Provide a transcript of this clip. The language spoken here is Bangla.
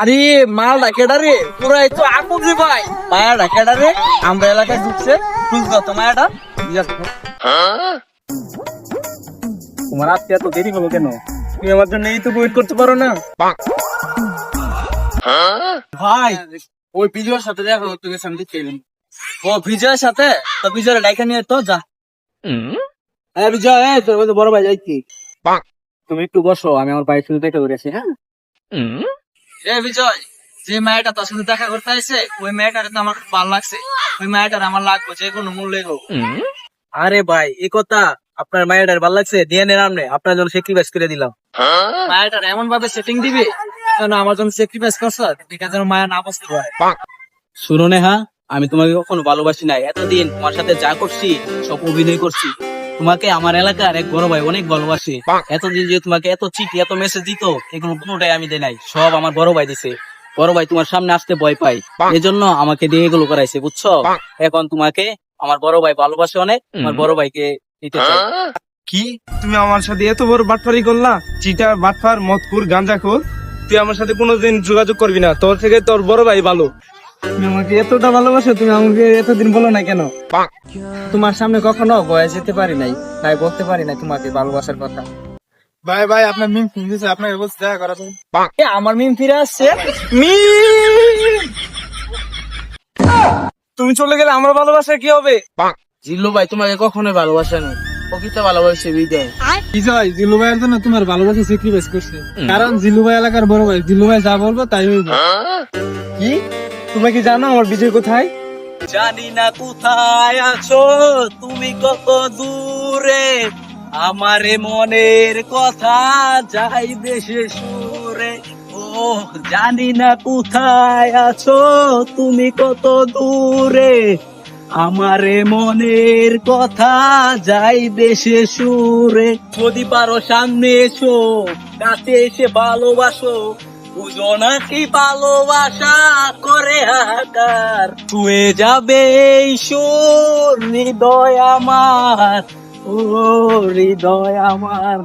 আরে মালটা কেডা রে। পুরা তো আগুন রে ভাই। মায়াটা কেডা রে। আমরা এলাকায় ঢুকছে। বুঝলো তো মায়াটা। তোমার আজকে এত দেরি হলো কেন? তুমি আমার জন্য এই তো ওয়েট করতে পারো না। ভাই, ওই বিজয়ের সাথে দেখা গেছে, আমি দেখতে ও, বিজয়ের সাথে? তো বিজয়ের ডাইকা নিয়ে তো যা। হ্যাঁ বিজয়, এই তোর বড় ভাই যাই কি তুমি একটু বসো, আমি আমার ভাইয়ের সাথে দেখা করেছি হ্যাঁ? এ বিজয় যে মেয়েটা তোর সাথে দেখা করতে আসছে ওই মেয়েটার তো আমার খুব ভালো লাগছে। ওই মেয়েটার আমার লাগবে যে কোনো মূল্যে হোক। আরে ভাই এই কথা আপনার মায়ের ভালো লাগছে? দিয়ে নেন আপনি আপনার জন্য স্যাক্রিফাইস করে দিলাম। মায়েরটার এমন ভাবে সেটিং দিবে যেন আমার জন্য স্যাক্রিফাইস করছ আছে যেন মায়া না বুঝতে পারে। শুনো নেহা আমি তোমাকে কখনো ভালোবাসি নাই। এতদিন তোমার সাথে যা করছি সব অভিনয় করছি। তোমাকে আমার এলাকার এক বড় ভাই অনেক ভালোবাসে। এতদিন যে তোমাকে এত চিঠি এত মেসেজ দিত এগুলো কোনোটাই আমি দেই নাই। সব আমার বড় ভাই দিছে। বড় ভাই তোমার সামনে আসতে ভয় পাই এজন্য আমাকে দিয়ে এগুলো করাইছে বুঝছ? এখন তোমাকে আমার বড় ভাই ভালোবাসে অনেক আমার বড় ভাইকে দিতে চাই। কি? তুমি আমার সাথে এত বড় বাটফারি করলা? চিটা বাটফার মদপুর গাঁজাখোর তুই আমার সাথে কোনোদিন যোগাযোগ করবি না। তোর থেকে তোর বড় ভাই ভালো। তুমি আমাকে এতটা ভালোবাসো তুমি আমাকে এতদিন বলো না কেন? তোমার সামনে কখনো বয়ে যেতে পারি নাই তাই বলতে পারি না তোমাকে ভালোবাসার কথা। ভাই ভাই আপনার মিম ফোন আপনাকে বলছে দেখা করা আমার মিম ফিরে আসছে? তুমি চলে গেলে আমার ভালোবাসা কি হবে? জিল্লু ভাই তোমাকে কখনোই ভালোবাসে না। প্রকৃত ভালোবাসে বিদায়। বিজয় জিলু ভাইয়ের জন্য তোমার ভালোবাসা স্যাক্রিফাইস করছে। কারণ জিলু ভাই এলাকার বড় ভাই জিলু ভাই যা বলব তাই কি? তুমি কি জানো আমার বিজয় কোথায়? জানি না কোথায় আছো, তুমি কত দূরে? আমারে মনের কথা যাই দেশে সুরে। ও জানি না কোথায় আছো, তুমি কত দূরে? আমারে মনের কথা যাই দেশে সুরে। যদি পারো সামনে এসো, কাছে এসে ভালোবাসো। বুঝো নাকি ভালোবাসা করে হাহাকার হয়ে যাবে সুর হৃদয় আমার ও হৃদয় আমার।